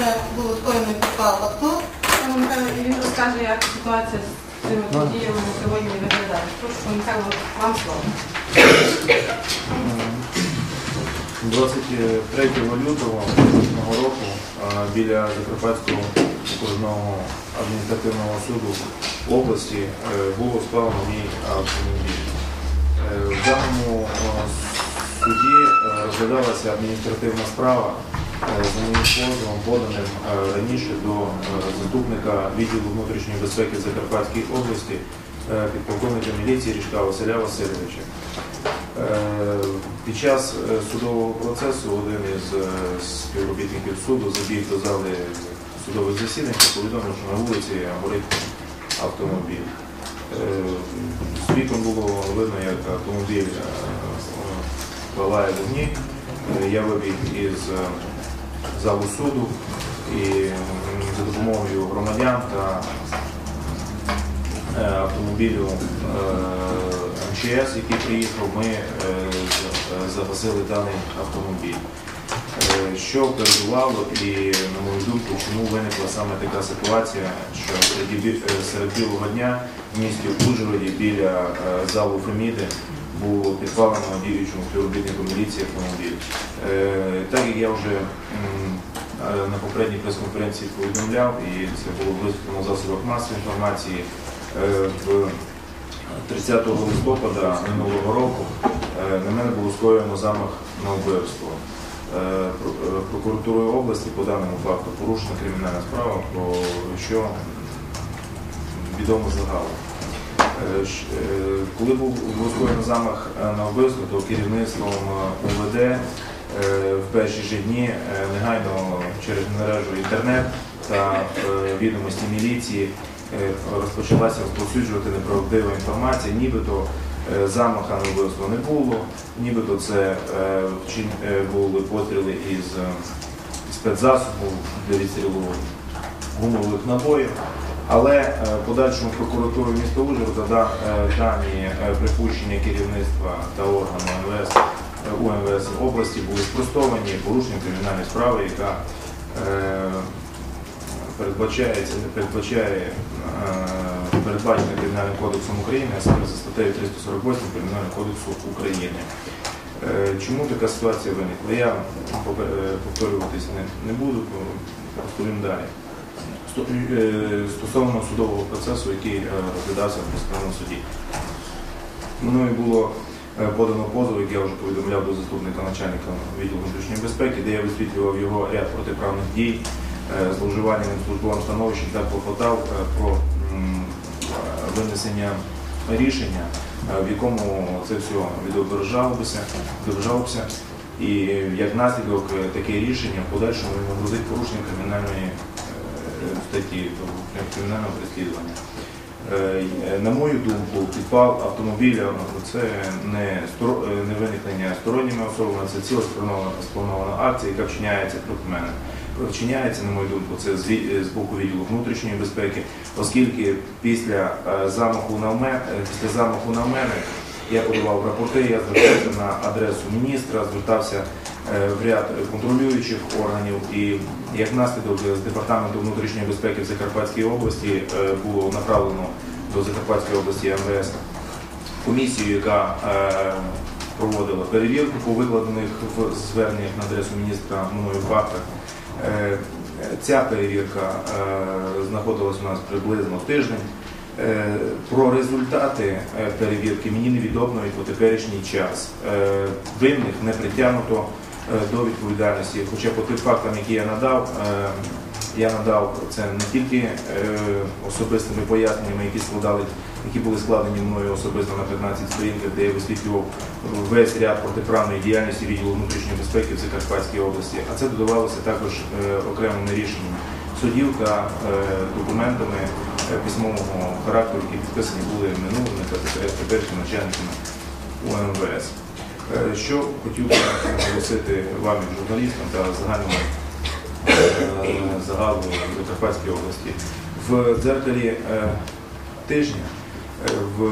вже було скоєно підпал Михайло, і він розкаже, як ситуація з цими подіями на сьогодні виглядає. Прошу, Михайло, вам слово. 23 лютого цього року біля Закарпатського окружного адміністративного суду області е, було справлено мій автомобіль. Е, В даному е, суді розглядалася адміністративна справа за моїм позовом, поданим е, раніше до е, заступника відділу внутрішньої безпеки Закарпатської області е, підполковника міліції Річка Василя Васильовича. Е, Під час е, судового процесу один із е, співробітників суду забіг до зали судових засідань та повідомив, що на вулиці горить автомобіль. Е, З вікон було видно, як автомобіль е, палає вогні. Е, Я вибіг із е, залу суду і за допомогою громадян та е, автомобілю е, МЧС, який приїхав, ми е, з- загасили даний автомобіль. Що передувало і, на мою думку, чому виникла саме така ситуація, що серед бі- серед білого дня в місті Ужгороді біля залу Феміди було підпалено діючому співробітнику міліції автомобіль. Е, Так як я вже е, на попередній прес-конференції повідомляв, і це було висвітлено в засобах масової інформації, е, 30 листопада минулого року е, на мене було скоєно замах на вбивство. Е, про- е, Прокуратурою області по даному факту порушена кримінальна справа, про що відомо загалом. Е, е, Коли був скоєно замах е, на вбивство, то керівництвом УВД в перші ж дні негайно через мережу інтернет та відомості міліції розпочалася розповсюджувати неправдива інформація, нібито замаха на вбивство не було, нібито це були постріли із спецзасобу для відстрілу гумових набоїв. Але е, в подальшому прокуратурою міста Ужгорода да- е, дані е, припущення керівництва та органу МВС е, УМВС області були спростовані порушенням кримінальної справи, яка е, передбачається, передбачає е, передбачена Кримінальним кодексом України, а саме за статтею 348 Кримінального кодексу України. Е, Чому така ситуація виникла? Я е, повторюватись не, не буду, розповім далі. Е, Стосовно судового процесу, який е, розглядався в Міському суді. Мною було е, подано позов, як я вже повідомляв до заступника начальника відділу внутрішньої безпеки, де я висвітлював його ряд протиправних дій, зловживання ним службовим становищем та клопотав про винесення рішення, в якому це все відображалося. І як наслідок таке рішення в подальшому нагрузить порушення кримінальної статті кримінального переслідування. Е, На мою думку, підпал автомобіля ну, це не, е, не виникнення сторонніми особами, це ціла спланована, акція, яка вчиняється проти мене. Вчиняється, на мою думку, це з, боку відділу внутрішньої безпеки, оскільки після е, замаху на мене, після замаху на мене я подавав рапорти, я звертався на адресу міністра, звертався в ряд контролюючих органів і як наслідок з департаменту внутрішньої безпеки в Закарпатській області е, було направлено до Закарпатської області МВС комісію, яка е, проводила перевірку по викладених в зверненнях на адресу міністра мною фактах. Е, Ця перевірка е, знаходилась у нас приблизно тиждень. Е, Про результати е, перевірки мені невідомо і по теперішній час. Е, Винних не притягнуто е, до відповідальності. Хоча по тим фактам, які я надав, е, я надав це не тільки е, особистими поясненнями, які складали, які були складені мною особисто на 15 сторінках, де я висвітлював весь ряд протиправної діяльності відділу внутрішньої безпеки в Закарпатській області. А це додавалося також е, окремими рішеннями судів та е, документами е, письмового характеру, які підписані були минулими та тепер- теперішніми начальниками УМВС. Е, Що хотів би наголосити вам, журналістам та загальному е, загалу Закарпатської області. В дзеркалі е, тижня в,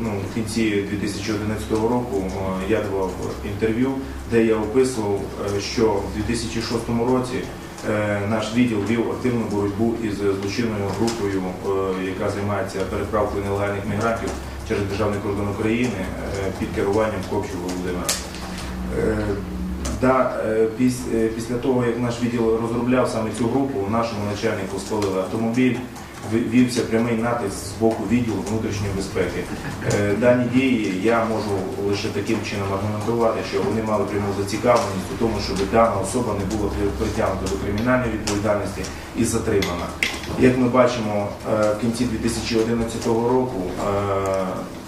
ну, кінці 2011 року я давав інтерв'ю, де я описував, що в 2006 році наш відділ вів активну боротьбу із злочинною групою, яка займається переправкою нелегальних мігрантів через державний кордон України е, під керуванням Копчу Володимира. Е, Да, е, піс- після того, як наш відділ розробляв саме цю групу, нашому начальнику спалили автомобіль, вівся прямий натиск з боку відділу внутрішньої безпеки. Е, Дані дії я можу лише таким чином аргументувати, що вони мали пряму зацікавленість у тому, щоб дана особа не була притягнута до кримінальної відповідальності і затримана. Як ми бачимо, е, в кінці 2011 року е,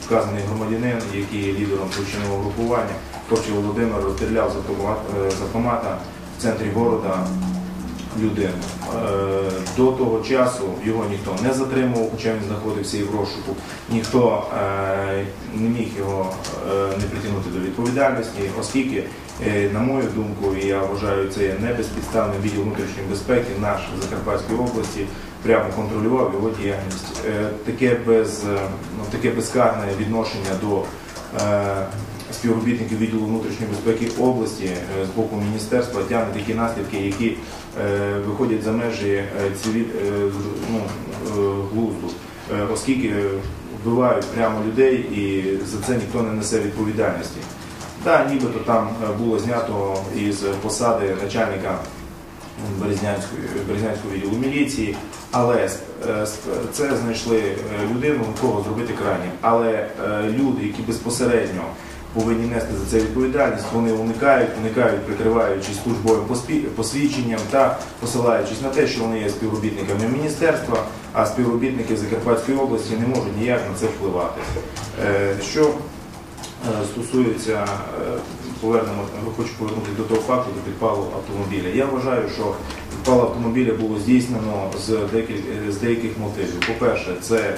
вказаний громадянин, який є лідером злочинного групування, Копчий Володимир розстріляв з автомат- е, автомата в центрі города людину. Е, До того часу його ніхто не затримував, хоча він знаходився і в розшуку. Ніхто е, не міг його е, не притягнути до відповідальності, оскільки, на мою думку, і я вважаю, це є небезпідставний відділ внутрішньої безпеки наш в Закарпатській області прямо контролював його діяльність. Таке без ну, таке безкарне відношення до співробітників відділу внутрішньої безпеки області е, з боку міністерства тягне такі наслідки, які е, виходять за межі е, цивіль, ну, глузду, оскільки вбивають прямо людей і за це ніхто не несе відповідальності. Так, нібито там було знято із посади начальника Березнянського відділу міліції, але це знайшли людину, кого зробити крайнім. Але люди, які безпосередньо повинні нести за це відповідальність, вони уникають, уникають, прикриваючись службовим посвідченням та посилаючись на те, що вони є співробітниками міністерства, а співробітники Закарпатської області не можуть ніяк на це впливати. Е, Що е, стосується, е, повернемо, хочу повернутися до того факту, до підпалу автомобіля. Я вважаю, що підпал автомобіля було здійснено з деяких, з деяких мотивів. По-перше, це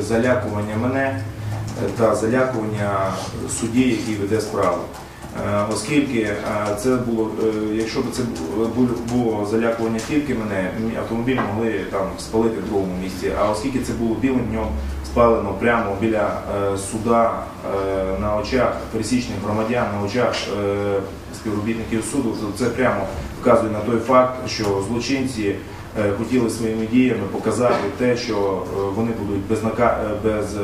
залякування мене та залякування судді, який веде справу. Е, Оскільки е, це було, е, якщо б це було, залякування тільки мене, автомобіль могли там спалити в другому місці. А оскільки це було білим днем спалено прямо біля е, суда е, на очах пересічних громадян, на очах е, співробітників суду, це прямо вказує на той факт, що злочинці е, хотіли своїми діями показати те, що е, вони будуть е, без, е,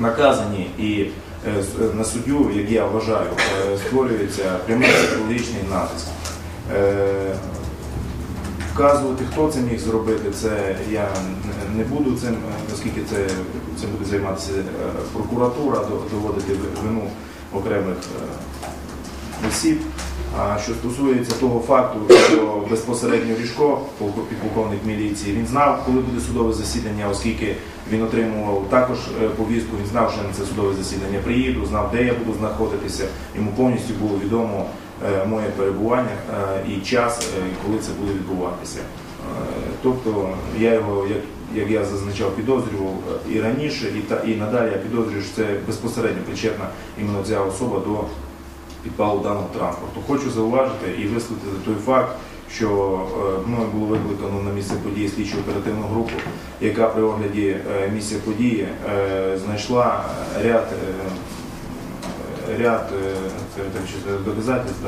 наказані і е, на суддю, як я вважаю, е, створюється прямий психологічний натиск. Е, Вказувати, хто це міг зробити, це я не- буду цим, е, оскільки це, це буде займатися е, прокуратура, доводити вину окремих е, осіб. А що стосується того факту, що безпосередньо Ріжко, підполковник міліції, він знав, коли буде судове засідання, оскільки він отримував також е, повістку, він знав, що на це судове засідання приїду, знав, де я буду знаходитися. Йому повністю було відомо е, моє перебування е, і час, коли це буде відбуватися. Тобто я його, як, як я зазначав, підозрював і раніше, і, та, і надалі я підозрюю, що це безпосередньо причетна іменно ця особа до підпалу даного транспорту. Хочу зауважити і висвітлити той факт, що е, мною було викликано на місце події слідчу оперативну групу, яка при огляді е, місця події е, знайшла ряд, ряд доказательств.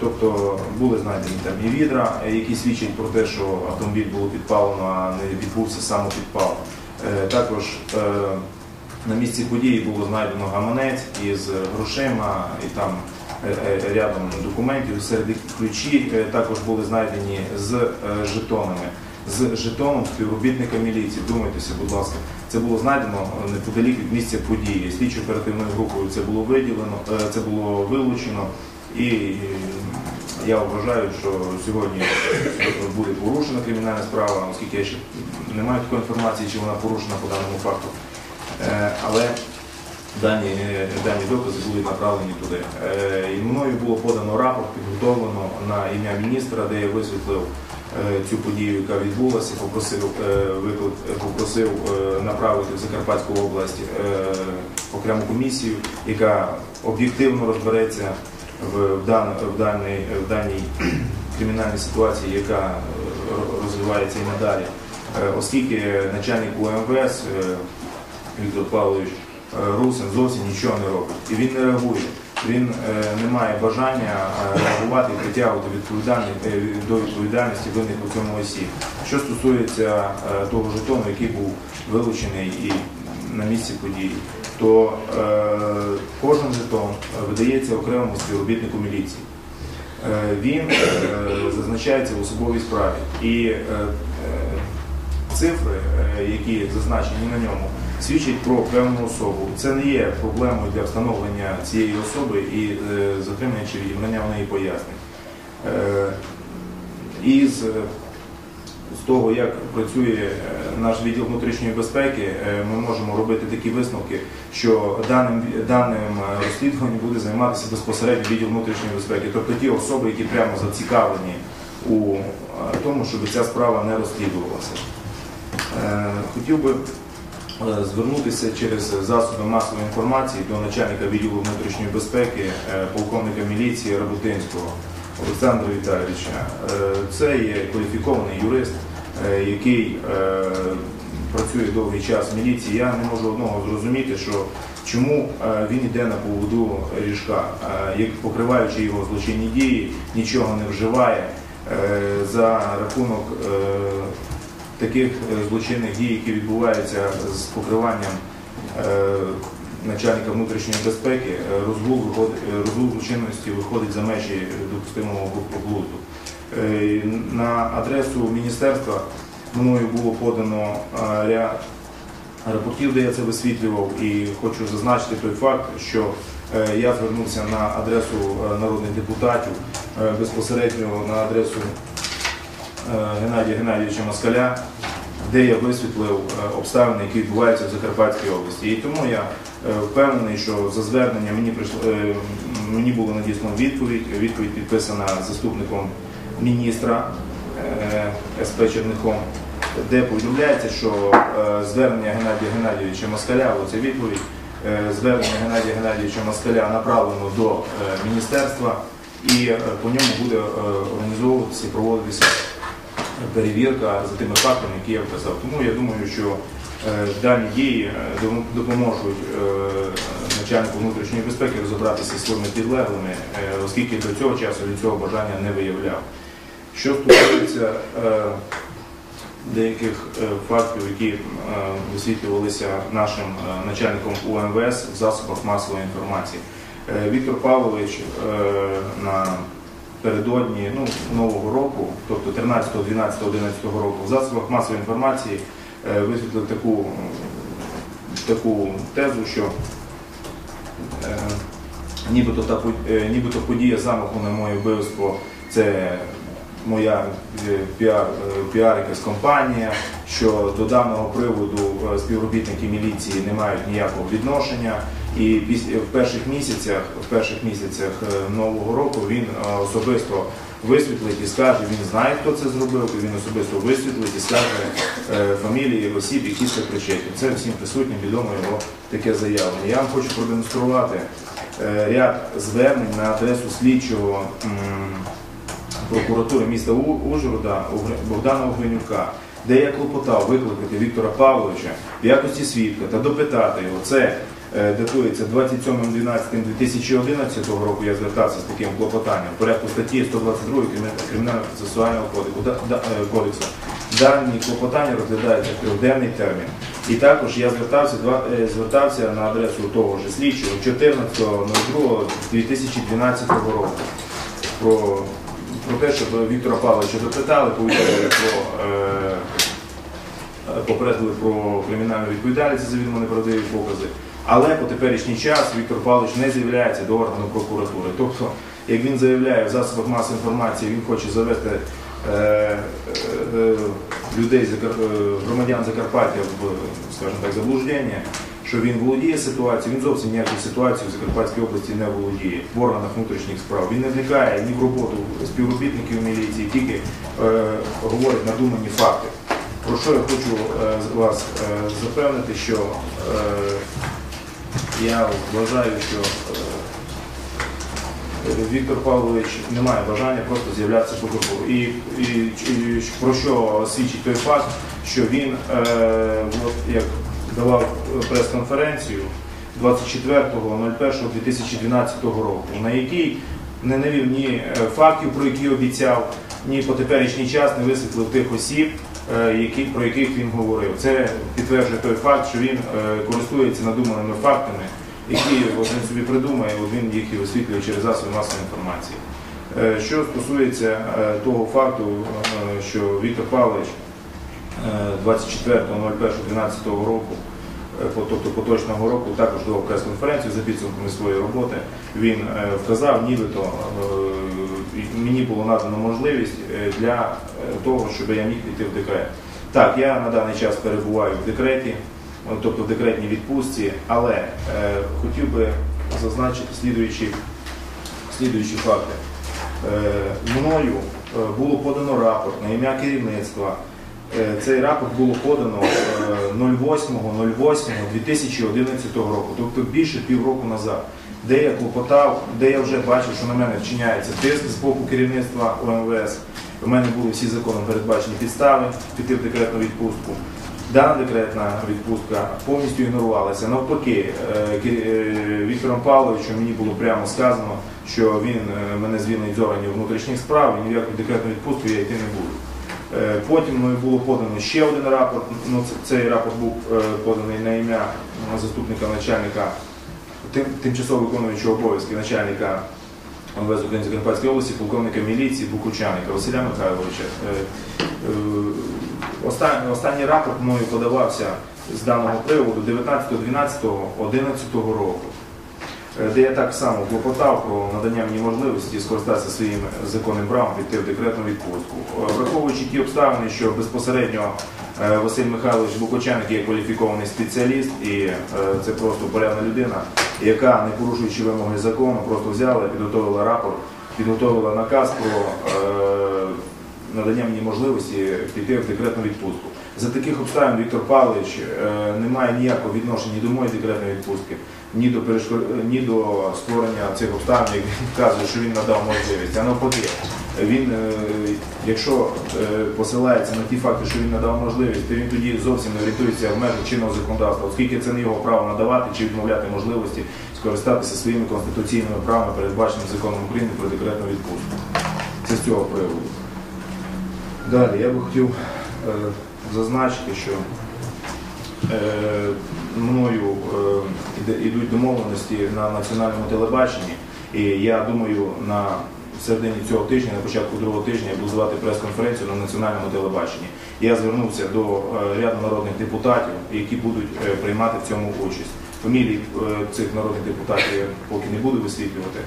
Тобто були знайдені там і відра, які свідчать про те, що автомобіль було підпалено, а не відбувся самопідпал. Також на місці події було знайдено гаманець із грошима і там е, е, рядом документів. Серед ключі е, також були знайдені з жетонами. З жетоном співробітника міліції. Думайтеся, будь ласка, це було знайдено неподалік від місця події. Слідчо оперативною групою це було виділено, це було вилучено. І я вважаю, що сьогодні буде порушена кримінальна справа, оскільки я ще не маю такої інформації, чи вона порушена по даному факту. Е, Але дані, дані докази будуть направлені туди. Е, І мною було подано рапорт, підготовлено на ім'я міністра, де я висвітлив е, цю подію, яка відбулася, попросив, виклик, попросив направити в Закарпатську область окрему комісію, яка об'єктивно розбереться в, в, дан, в, даній, в даній кримінальній ситуації, яка розвивається і надалі. Оскільки начальник УМВС Віктор Павлович е, Русин зовсім нічого не робить. І він не реагує. він е, не має бажання е, реагувати і притягувати до відповідальності винних у цьому осіб. Що стосується того жетону, який був вилучений і на місці події, то кожен жетон видається окремому співробітнику міліції. Він зазначається в особовій справі. І цифри, які зазначені на ньому, свідчать про певну особу. Це не є проблемою для встановлення цієї особи і е, затримання чи відібрання в неї пояснень. Е, е, з того, як працює е, наш відділ внутрішньої безпеки, е, ми можемо робити такі висновки, що даним, даним е, розслідуванням буде займатися безпосередньо відділ внутрішньої безпеки, тобто ті особи, які прямо зацікавлені у тому, щоб ця справа не розслідувалася. Хотів би звернутися через засоби масової інформації до начальника відділу внутрішньої безпеки, е, полковника міліції Рабутинського Олександра Віталійовича. Е, Це є кваліфікований юрист, е, який е, працює довгий час в міліції. Я не можу одного зрозуміти, що чому е, він йде на поводу ріжка, Е, як покриваючи його злочинні дії, нічого не вживає е, за рахунок е, таких е, злочинних дій, які відбуваються з покриванням е, начальника внутрішньої безпеки, е, розгул, розгул злочинності виходить за межі допустимого. Е, На адресу міністерства мною було подано ряд рапортів, де я це висвітлював, і хочу зазначити той факт, що я звернувся на адресу народних депутатів, безпосередньо на адресу Геннадія Геннадійовича Москаля, де я висвітлив е, обставини, які відбуваються в Закарпатській області. І тому я е, впевнений, що за звернення мені прийшло е, мені було надіслано відповідь. Відповідь підписана заступником міністра е, СП Чернихом, де повідомляється, що е, звернення Геннадія Геннадійовича Москаля, оце відповідь, е, звернення Геннадія Геннадійовича Москаля направлено до е, міністерства і е, по ньому буде е, організовуватися і проводитися перевірка за тими фактами, які я вказав. Тому я думаю, що е, дані дії е, допоможуть е, начальнику внутрішньої безпеки розібратися зі своїми підлеглими, оскільки до цього часу він цього бажання не виявляв. Що стосується деяких фактів, які висвітлювалися нашим начальником УМВС в засобах масової інформації. Віктор Павлович на передодні ну, Нового року, тобто 13, 12, 11 року, в засобах масової інформації е, висвітлив таку, таку тезу, що е, нібито, та, е, нібито подія замаху на моє вбивство це моя е, піар, е, піар якась компанія, що до даного приводу співробітники міліції не мають ніякого відношення. І в перших місяцях, в перших місяцях е, нового року він е, особисто висвітлить і скаже, він знає, хто це зробив, і він особисто висвітлить і скаже е, фамілії осіб, які це причетні. Це всім присутнім відомо його таке заявлення. Я вам хочу продемонструвати ряд звернень на адресу слідчого прокуратури міста Ужгорода Богдана Угринюка, де я клопотав викликати Віктора Павловича в якості свідка та допитати його. Це датується 27.12.2011 року. Я звертався з таким клопотанням в порядку статті 122 Кримі- Кримінального процесуального е, кодексу. Дані клопотання розглядаються в трьохденний термін. І також я звертався, е, звертався на адресу того ж слідчого 14.02.2012 року про, про те, щоб Віктора Павловича допитали, повідомили про е, е, попередили про кримінальну відповідальність за відомо неправдиві покази. Але по теперішній час Віктор Павлович не з'являється до органу прокуратури. Тобто, як він заявляє в засобах масової інформації, він хоче завести е, е, людей, е, громадян Закарпаття в, скажімо так, заблуждення, що він володіє ситуацією, він зовсім ніякої ситуації в Закарпатській області не володіє в органах внутрішніх справ. Він не вникає ні в роботу співробітників міліції, тільки е, говорить надумані факти. Про що я хочу е, вас е, запевнити, що е, я вважаю, що е, Віктор Павлович не має бажання просто з'являтися в прокуратуру. І, і, і про що свідчить той факт, що він, е, от, як давав прес-конференцію, 24.01.2012 року, на який не навів ні е, фактів, про які обіцяв, ні по теперішній час не висвітлив тих осіб, які, про яких він говорив. Це підтверджує той факт, що він е, користується надуманими фактами, які один собі придумає, один їх і висвітлює через засоби масової інформації. Е, Що стосується е, того факту, е, що Віктор Павлович е, 24.01.2012 року, е, тобто поточного року, також дав прес-конференцію за підсумками своєї роботи. Він е, вказав, нібито е, мені було надано можливість е, для е, того, щоб я міг піти в декрет. Так, я на даний час перебуваю в декреті, е, тобто в декретній відпустці, але е, хотів би зазначити слідуючі, слідуючі факти. Е, Мною е, було подано рапорт на ім'я керівництва. Е, Цей рапорт було подано е, 08.08.2011 року, тобто більше півроку назад, де я клопотав, де я вже бачив, що на мене вчиняється тиск з боку керівництва ОМВС. У мене були всі законом передбачені підстави піти в декретну відпустку. Дана декретна відпустка повністю ігнорувалася. Навпаки, е, е, Віктором Павловичем мені було прямо сказано, що він е, мене звільнить з органів внутрішніх справ і ніяку декретну відпустку я йти не буду. Е, Потім мною було подано ще один рапорт. Ну, цей рапорт був е, поданий на ім'я заступника начальника тим, тимчасово виконуючого обов'язки начальника МВС України Закарпатської області, полковника міліції Букучаника Василя Михайловича. Е, Останній, останній рапорт мною подавався з даного приводу 19.12.11 року, е, де я так само клопотав про надання мені можливості скористатися своїм законним правом піти в декретну відпустку. Е, Враховуючи ті обставини, що безпосередньо е, Василь Михайлович Букочаник є кваліфікований спеціаліст і е, це просто порядна людина, яка, не порушуючи вимоги закону, просто взяла підготовила рапорт, підготовила наказ про е, надання мені можливості піти в декретну відпустку. За таких обставин Віктор Павлович е, не має ніякого відношення до моєї декретної відпустки, ні до перешкод... ні до створення цих обставин, як він вказує, що він надав можливість. А навпаки, він, е, якщо е, посилається на ті факти, що він надав можливість, то він тоді зовсім не орієнтується в межах чинного законодавства, оскільки це не його право надавати чи відмовляти можливості скористатися своїми конституційними правами, передбаченими законом України про декретну відпустку. Це з цього приводу. Далі я би хотів е, зазначити, що мною е, іде- ідуть домовленості на національному телебаченні, і я думаю, на середині цього тижня, на початку другого тижня, я буду звати прес-конференцію на національному телебаченні. Я звернувся до е, ряду народних депутатів, які будуть е, приймати в цьому участь. Фамілії е, цих народних депутатів я поки не буду висвітлювати.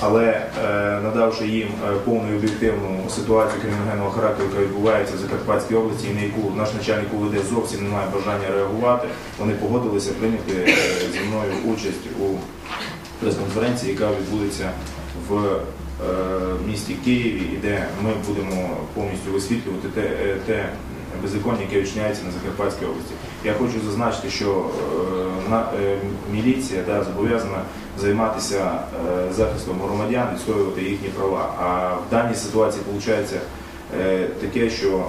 Але е, надавши їм е, повну об'єктивну ситуацію криміногенного характеру, яка відбувається в Закарпатській області, і на яку наш начальник УВД зовсім не має бажання реагувати, вони погодилися прийняти е, зі мною участь у прес-конференції, яка відбудеться в місті Києві, і де ми будемо повністю висвітлювати те, те беззаконня, яке відчиняється на Закарпатській області. Я хочу зазначити, що е, е, міліція да, зобов'язана займатися е, захистом громадян, відстоювати їхні права. А в даній ситуації виходить таке, що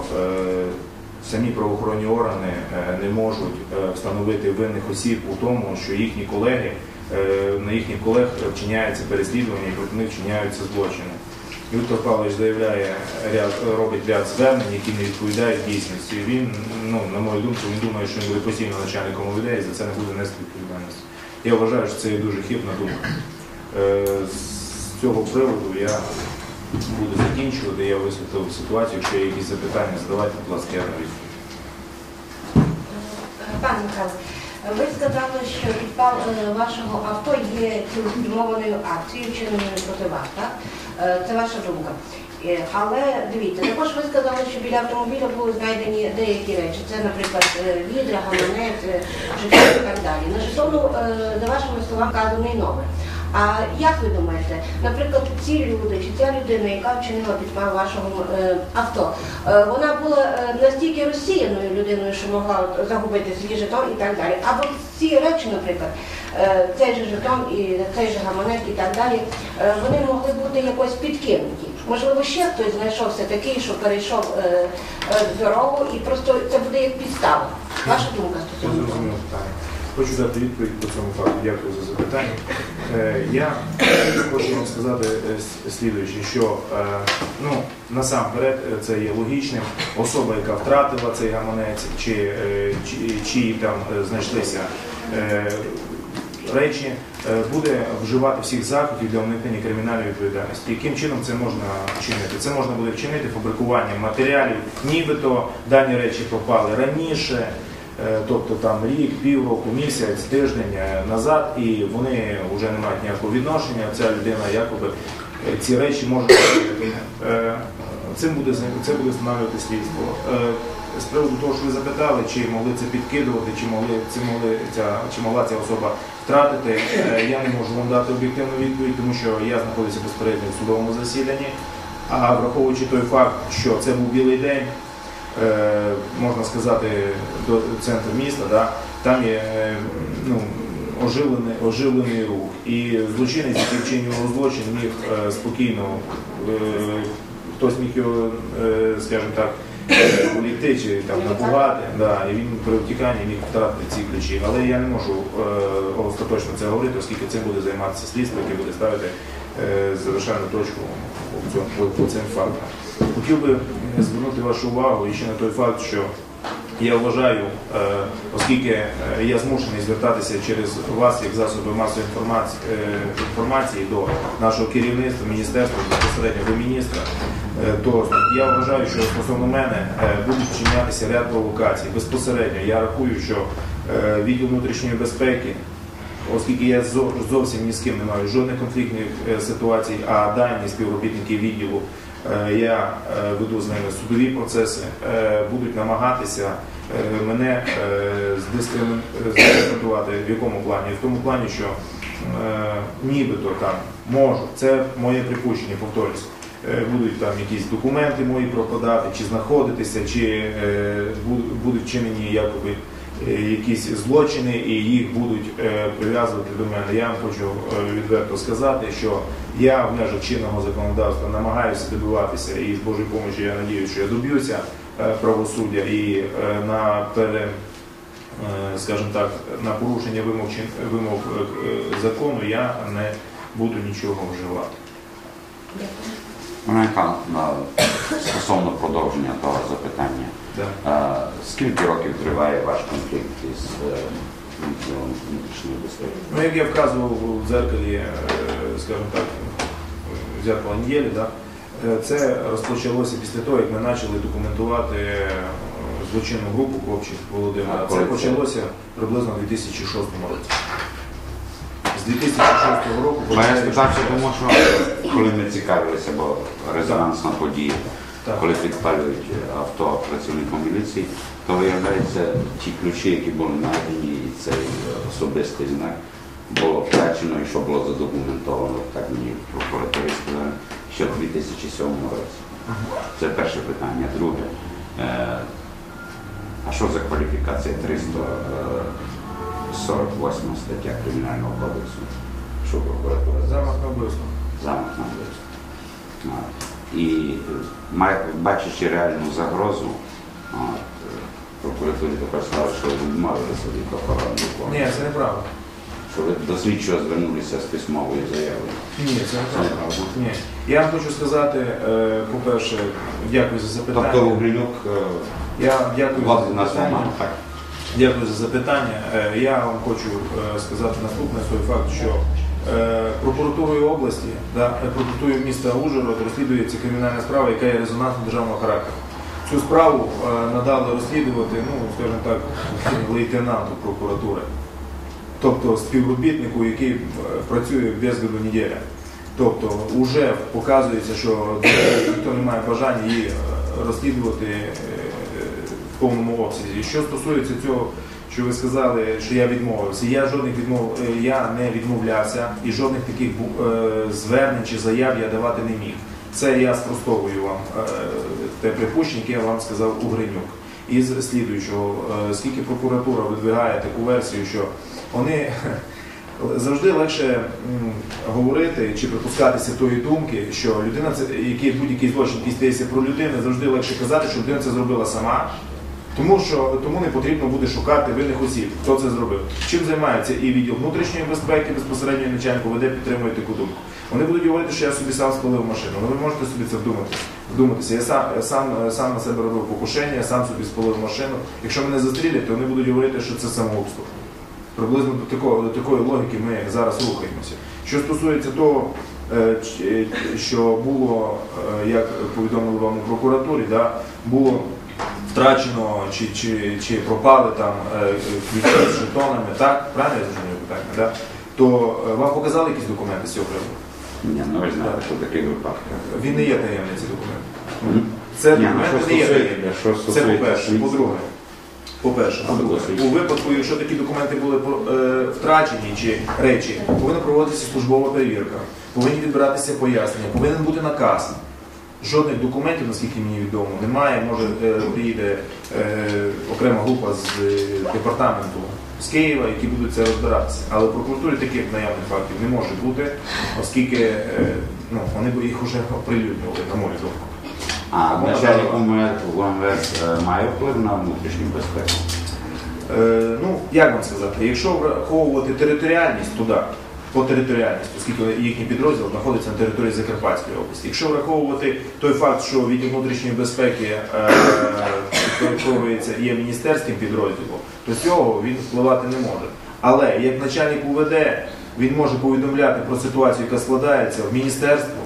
самі правоохоронні органи не можуть встановити винних осіб у тому, що їхні колеги на їхніх колег вчиняється переслідування і проти них вчиняються злочини. Віктор Павлович заявляє ряд, робить ряд звернень, які не відповідають дійсності. Він, ну, на мою думку, він думає, що він буде постійно начальником ОВД і за це не буде нести відповідальності. Я вважаю, що це є дуже хибна думка. Е, З цього приводу я буду закінчувати, я висвітлив ситуацію. Якщо є якісь запитання, задавайте, будь ласка, я на відповідь. Пане Михайло, ви сказали, що підпал е, вашого авто є цілеспрямованою акцією, вчиненою проти вас, так? Е, Це ваша думка. Е, Але дивіться, також ви сказали, що біля автомобіля були знайдені деякі речі. Це, наприклад, відра, гаманець, житло і так далі. На е, за вашими словами, вказаний номер. А як ви думаєте, наприклад, ці люди чи ця людина, яка вчинила підпал вашого е, авто, е, вона була е, настільки розсіяною людиною, що могла загубити свій жетон і так далі. Або ці речі, наприклад, е, цей же жетон і цей же гаманець і так далі, е, вони могли бути якось підкинуті. Можливо, ще хтось знайшовся такий, що перейшов е, е, дорогу, і просто це буде як підстава. Ваша думка стосовно. Хочу дати відповідь по цьому факту. Дякую за запитання. Е, Я хочу вам сказати е, с- слідуюче, що е, ну, насамперед це є логічним. Особа, яка втратила цей гаманець, чи, чи, чи там знайшлися речі, буде вживати всіх заходів для уникнення кримінальної відповідальності. Яким чином це можна вчинити? Це можна буде вчинити фабрикуванням матеріалів, нібито дані речі пропали раніше. Е, Тобто там рік, півроку, місяць, тиждень е, назад, і вони вже не мають ніякого відношення. Ця людина якоби е, ці речі може цим буде це буде встановлювати слідство. З приводу того, що ви запитали, чи могли це підкидувати, чи могли чи могли ця чи могла ця особа втратити, я не можу вам дати об'єктивну відповідь, тому що я знаходився безпередньо в судовому засіданні. А враховуючи той факт, що це був білий день, можна сказати, до центру міста, да, там є е, ну, оживлений, оживлений рух. І злочинець, який вчинював злочин, міг е, спокійно, е, хтось міг його, е, скажімо так, е, улікти чи там напугати, да, і він при втіканні міг втратити ці ключі. Але я не можу е, остаточно це говорити, оскільки цим буде займатися слідство, яке буде ставити е, завершальну точку по цим фактам. Хотів би е, звернути вашу увагу і ще на той факт, що я вважаю, е, оскільки е, я змушений звертатися через вас, як засоби масової інформації, е, інформації до нашого керівництва, міністерства, безпосередньо до міністра, то я вважаю, що стосовно мене будуть вчинятися ряд провокацій. Безпосередньо я рахую, що відділ внутрішньої безпеки оскільки я зовсім ні з ким не маю жодних конфліктних ситуацій, а дані співробітники відділу я е, веду з ними судові процеси, е, будуть намагатися е, мене е, здискредитувати в якому плані? В тому плані, що е, нібито там можу, це моє припущення, повторюсь. е, Будуть там якісь документи мої пропадати, чи знаходитися, чи е, будуть вчинені якоби е, якісь злочини і їх будуть е, прив'язувати до мене. Я вам хочу е, відверто сказати, що я в межах чинного законодавства намагаюся добиватися і з Божої допомоги я надіюся, що я доб'юся е, правосуддя і е, на пере, е, скажімо так, на порушення вимог, вимог закону я не буду нічого вживати. Пане Михайло, стосовно продовження того запитання. Да. Скільки років триває ваш конфлікт із Ну, як я вказував в дзеркалі, е, скажімо так, в зеркало неділі, да, е, це розпочалося після того, як ми почали документувати е, злочинну групу Копчик Володимира. Це почалося приблизно у 2006 році. З 2006 року я спитався, тому що коли ми цікавилися, бо резонансна подія. Коли підпалюють авто працівником міліції, то виявляється, ті ключі, які були знайдені, і цей особистий знак було втрачено і що було задокументовано, так мені в прокуратурі сказали, ще в 2007 році. Це перше питання. Друге, е, а що за кваліфікація 348 стаття Кримінального кодексу? Що прокуратура Замах на вбивство. замах на вбивство. І е, бачачи реальну загрозу, е, прокуратурі тепер сказали, що ви відмовилися від охорони. Ні, це неправда. Що ви до слідчого звернулися з письмовою заявою. Ні, це неправда. Ні. Я вам хочу сказати, е, по-перше, дякую за запитання. Тобто Угринюк Я дякую за запитання. так? Дякую за запитання. Я вам хочу сказати наступне той факт, що прокуратурою області, да, е, прокуратурою міста Ужгород розслідується кримінальна справа, яка є резонансно державного характеру. Цю справу е, надали розслідувати, ну, скажімо так, лейтенанту прокуратури, тобто співробітнику, який е, працює без году неділя. Тобто вже показується, що ніхто не має бажання її е, розслідувати е, в повному обсязі. Що стосується цього, що ви сказали, що я відмовився, я жодних відмов е, я не відмовлявся і жодних таких е, звернень чи заяв я давати не міг. Це я спростовую вам е, те припущення, яке я вам сказав Угринюк. Із слідуючого, скільки прокуратура видвигає таку версію, що вони завжди легше говорити чи припускатися тої думки, що людина це який будь-який злочин, який стається про людину, завжди легше казати, що людина це зробила сама, Тому що тому не потрібно буде шукати винних осіб, хто це зробив. Чим займається і відділ внутрішньої безпеки, безпосередньо начальник веде підтримує таку думку. Вони будуть говорити, що я собі сам спалив машину. Ну ви можете собі це вдуматися. вдуматися. Я сам, сам, сам на себе робив покушення, я сам собі спалив машину. Якщо мене застрілять, то вони будуть говорити, що це самогубство. Приблизно до такого до такої логіки ми зараз рухаємося. Що стосується того, е, е, що було, е, як повідомили вам у прокуратурі, да, було втрачено чи, чи, чи пропали там е, ключі з жетонами, так? Правильно я зрозумів питання, да? то е, вам показали якісь документи з цього приводу? Ні, ну ви знаєте, що в таких. Він не є таємний ці документи. Це Ні, ну, документи що не є таємні. Це по-перше. По-друге, по-перше, у випадку, якщо такі документи були е, втрачені чи речі, повинна проводитися службова перевірка, повинні відбиратися пояснення, повинен бути наказ. Жодних документів, наскільки мені відомо, немає. Може, е, приїде е, окрема група з е, департаменту з Києва, які будуть це розбиратися. Але в прокуратурі таких наявних фактів не може бути, оскільки ну, вони б їх вже оприлюднювали, на мою думку. А начальник УМВС має вплив на внутрішню безпеку? Ну, як вам сказати, якщо враховувати територіальність туди, по територіальності, оскільки їхній підрозділ знаходиться на території Закарпатської області. Якщо враховувати той факт, що відділ внутрішньої безпеки е, підпорядковується є міністерським підрозділом, то цього він впливати не може. Але як начальник УВД він може повідомляти про ситуацію, яка складається в міністерство,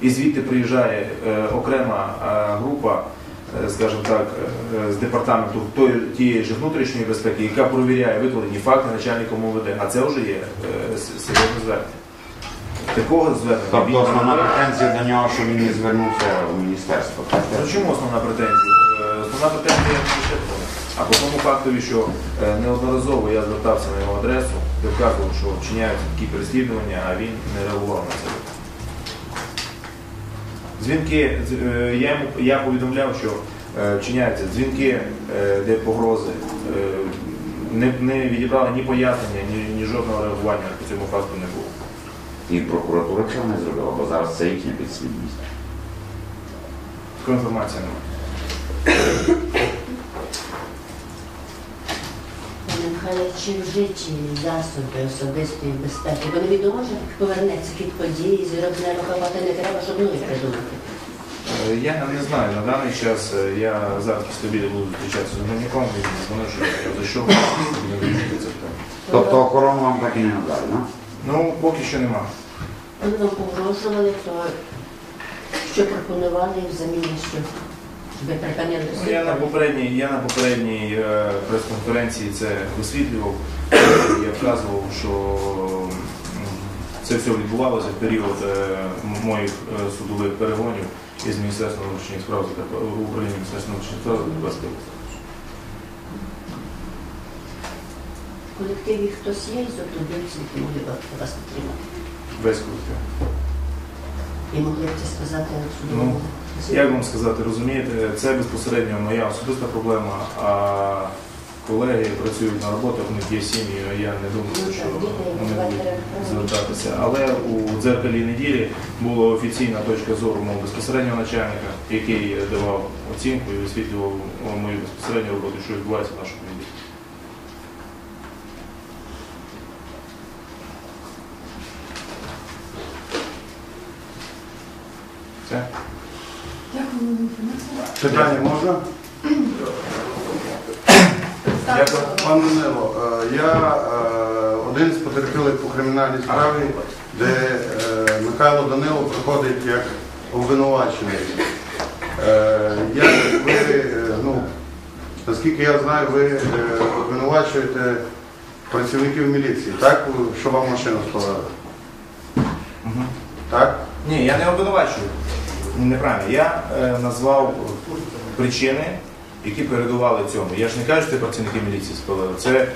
і звідти приїжджає е, окрема е, група, е, скажімо так, е, з департаменту тієї ж внутрішньої безпеки, яка провіряє викладені факти начальником УВД. А це вже є е, серйозне звернення. Такого звернення Тобто основна претензія до нього, що він не звернувся в міністерство. Ну, чому основна претензія? Е, Основна претензія тому. А по тому фактові, що е, неодноразово я звертався на його адресу, де вказував, що вчиняються такі переслідування, а він не реагував на це. Дзвінки, е, я, йому, я повідомляв, що е, вчиняються дзвінки, е, де погрози, е, не, не відібрали ні пояснення, ні, ні жодного реагування по цьому факту не було. І прокуратура цього не зробила, бо зараз це їхня підслідність. Такої інформації немає. Пане Михайле, чи вжиті засоби особистої безпеки? Бо невідомо, що повернеться хід події, зірок не рахувати не треба, щоб нові придумати. Е, Я не знаю, на даний час е, я зараз після обіду буду зустрічатися з громадником, він дзвонив, що я зайшов, і не вирішити це питання. Тобто охорону вам так і не надали, ну? Ну, поки що нема. Вони вам погрожували, то що пропонували взамін, що ви Ну, Я на попередній, я на попередній е, прес-конференції це висвітлював. Я вказував, що це все відбувалося в період е, моїх е, судових перегонів із Міністерства внутрішніх справ управління Міністерства внутрішніх справ Закарпатської. В колективі хтось є із ортодоксів, які могли б вас підтримати. Весь колектив. І могли б це сказати Ну. Як вам сказати, розумієте, це безпосередньо моя особиста проблема, а колеги працюють на роботах, у них є сім'ї, я не думаю, що вони будуть звертатися. Але у дзеркалі неділі була офіційна точка зору мого безпосереднього начальника, який давав оцінку і висвітлював мою безпосередню роботу, що відбувається в нашому відділі. Все? Питання можна? Дякую. Пан Данило, е, я е, один з потерпілих по кримінальній справі, де е, Михайло Данило приходить як обвинувачений. Як ви, ну, наскільки я знаю, ви обвинувачуєте працівників міліції, так? Що вам машину? Мгм. Так? Ні, я не обвинувачую. Неправильно. Я е, назвав причини, які передували цьому. Я ж не кажу, що це працівники міліції спалили. Це